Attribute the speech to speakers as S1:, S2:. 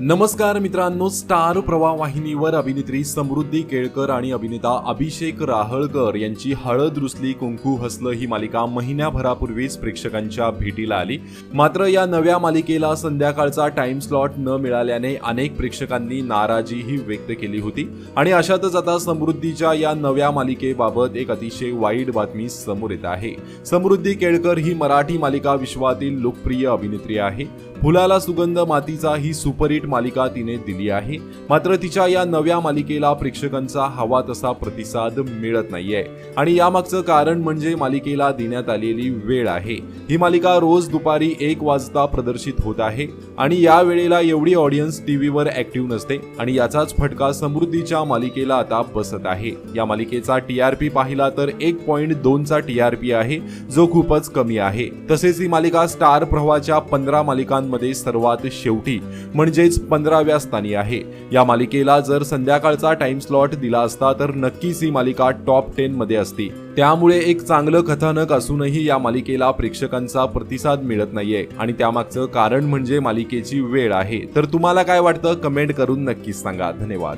S1: नमस्कार मित्रांनो स्टार प्रवाह वाहिनीवर अभिनेत्री समृद्धी केळकर आणि अभिनेता अभिषेक राहळकर यांची हळद रुसली कुंकू हसलं ही मालिका महिन्याभरापूर्वीच प्रेक्षकांच्या भेटीला आली. मात्र या नव्या मालिकेला संध्याकाळचा टाइम स्लॉट न मिळाल्याने अनेक प्रेक्षकांनी नाराजीही व्यक्त केली होती. आणि अशातच आता समृद्धीच्या या नव्या मालिकेबाबत एक अतिशय वाईट बातमी समोर येत आहे. समृद्धी केळकर ही मराठी मालिका विश्वातील लोकप्रिय अभिनेत्री आहे. फुलाला सुगंध मातीचा ही सुपरहिट मालिका तिने दिली आहे. मात्र तिच्या या नव्या मालिकेला प्रेक्षकांचा हवा तसा प्रतिसाद मिळत नाहीये. आणि यामागचं कारण म्हणजे मालिकेला देण्यात आलेली वेळ आहे. ही मालिका रोज दुपारी एक वाजता प्रदर्शित होत आहे आणि या वेळेला एवढी ऑडियन्स टीव्हीवर ऍक्टिव्ह नसते आणि याचाच फटका समृद्धीच्या मालिकेला आता बसत आहे. या मालिकेचा टीआरपी पाहिला तर एक पॉईंट दोनचा टीआरपी आहे जो खूपच कमी आहे. तसेच ही मालिका स्टार प्रवाहाच्या पंधरा मालिकांमध्ये सर्वात शेवटी म्हणजेच पंधराव्या स्थानी आहे. या मालिकेला जर संध्याकाळचा टाइम स्लॉट दिला असता तर नक्कीच ही मालिका टॉप टेन मध्ये असती. त्यामुळे एक चांगलं कथानक असूनही या मालिकेला प्रेक्षकांचा प्रतिसाद मिळत नाहीये. आणि त्यामागचं कारण म्हणजे मालिकेची वेळ आहे. तर तुम्हाला काय वाटतं? कमेंट करून नक्कीच सांगा. धन्यवाद.